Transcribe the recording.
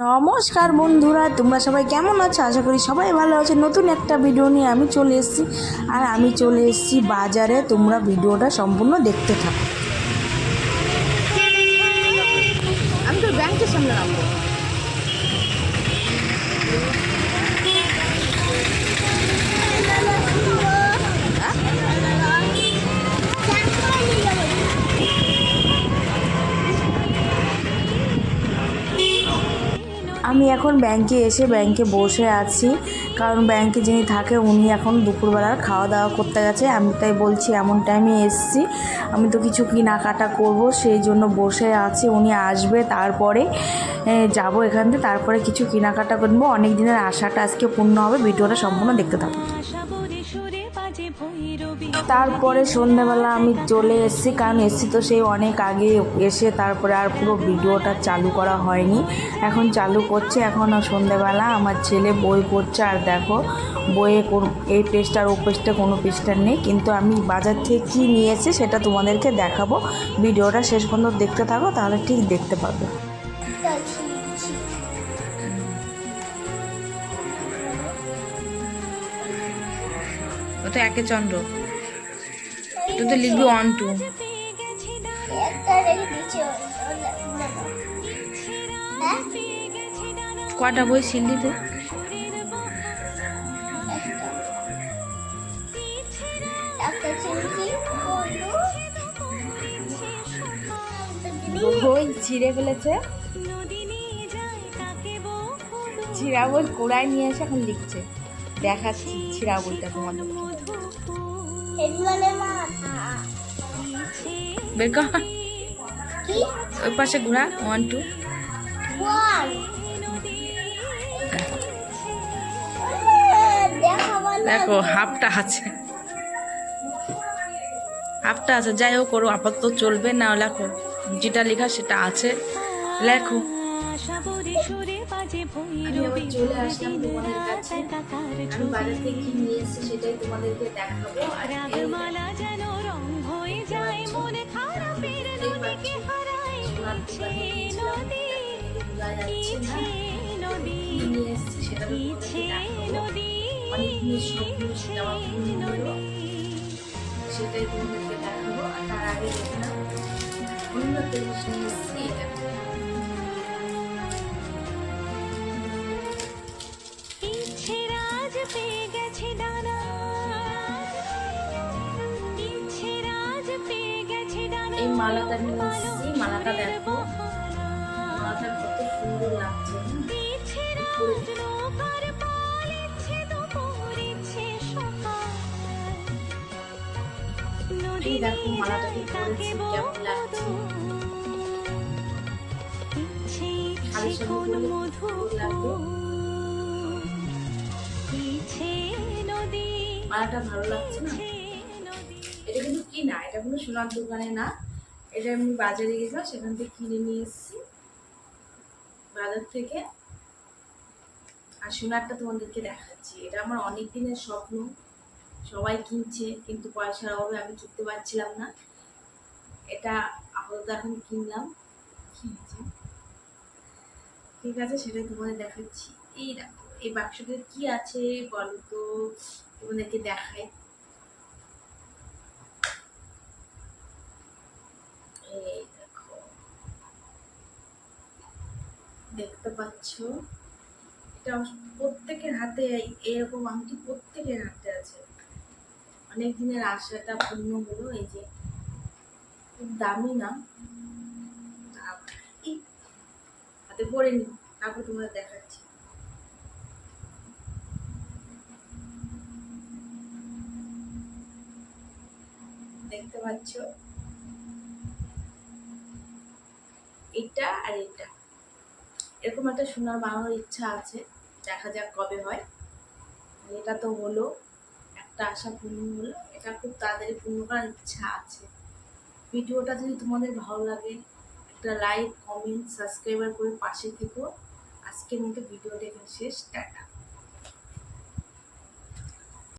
নমস্কার বন্ধুরা, তোমরা সবাই কেমন আছো? আশা করি সবাই ভালো আছে। নতুন একটা ভিডিও নিয়ে আমি চলে এসেছি। আর আমি চলে এসেছি বাজারে। তোমরা ভিডিওটা সম্পূর্ণ দেখতে থাকো। আমি তো ব্যাংকের সামনে আমি এখন ব্যাংকে এসে ব্যাংকে বসে আছি। কারণ ব্যাংকে যিনি থাকে, উনি এখন দুপুরবেলার খাওয়া দাওয়া করতে গেছে। আমি তাই বলছি, এমন টাইমে এসছি। আমি তো কিছু কেনাকাটা করব, সেই জন্য বসে আছি। উনি আসবে, তারপরে যাব এখান থেকে। তারপরে কিছু কেনাকাটা করব। অনেক দিনের আশাটা আজকে পূর্ণ হবে। ভিডিওটা সম্পূর্ণ দেখতে থাকো তারপরে সন্ধ্যাবেলা আমি চলে এসেছি, কারণ এসছি তো সেই অনেক আগে এসে তারপরে আর পুরো ভিডিওটা চালু করা হয়নি। এখন চালু করছে, এখন সন্ধ্যাবেলা আমার ছেলে বই পড়ছে, আর দেখো, বইয়ে এই পেজটা আর ও পেজটা কোনো পেজটা নেই। কিন্তু আমি বাজার থেকে কী নিয়েছি সেটা তোমাদেরকে দেখাবো। ভিডিওটা শেষ পর্যন্ত দেখতে থাকো, তাহলে ঠিক দেখতে পাবে। তো একে চন্দ্র। তুই তো লিখবি ওয়ান টু কটা বই শিললি তুই? বই ছিঁড়ে ফেলেছে। ছিঁড়া বই কোড়ায় নিয়ে এসে এখন লিখছে। দেখাচ্ছি ছিঁড়া বইটা তোমাদের বের কর। ওই পাশে ঘোরা ওয়ান টু দেখো হাফটা আছে। হাফটা আছে যাই হোক করো আপাতত চলবে না লেখো যেটা লেখা সেটা আছে। লেখো। আসলাম তোমাদের কাছে। আমি বাজার থেকে কি নিয়ে এসেছি সেটাই তোমাদেরকে দেখাবো। আর। সেটাই তোমাদেরকে দেখাবো। তার আগে দেখলাম অন্য এটা। এই মালাটা নিয়ে এসেছি। মালাটা দেখো। মালাটা কত সুন্দর লাগছে। মালাটা ভালো লাগছে না? এটা কিন্তু কি না? এটা কোনো সোনার দোকানে না। এটা আমি বাজারে গেছিলাম, সেখান থেকে কিনে নিয়ে এসেছি। বাজার থেকে আর সোনারটা তোমাদেরকে দেখাচ্ছি। এটা আমার অনেক দিনের স্বপ্ন, সবাই কিনছে, কিন্তু পয়সার অভাবে আমি কিনতে পারছিলাম না। এটা আপাতত এখন কিনলাম। ঠিক আছে, সেটাই তোমাদের দেখাচ্ছি। এই দেখো, এই বাক্সটাতে কি আছে বলো তো? তোমাদেরকে দেখাই এই দেখো দেখতে পাচ্ছ। এটা প্রত্যেকের হাতে এরকম আংটি প্রত্যেকের হাতে আছে। অনেক দিনের আশাটা পূর্ণ হলো, এই যে খুব দামি না। হাতে পরে নি, তারপর তোমাদের দেখাচ্ছি। দেখতে পাচ্ছ? এটা আর এটা। এরকম একটা সোনার বানানোর ইচ্ছা আছে, দেখা যাক কবে হয়। এটা তো হলো, একটা আশা পূর্ণ হলো, এটা খুব তাড়াতাড়ি পূর্ণ করার ইচ্ছা আছে। ভিডিওটা যদি তোমাদের ভালো লাগে, একটা লাইক কমেন্ট সাবস্ক্রাইবার করে পাশে থেকো। আজকের মতো ভিডিওটা এখানে শেষ, টাটা।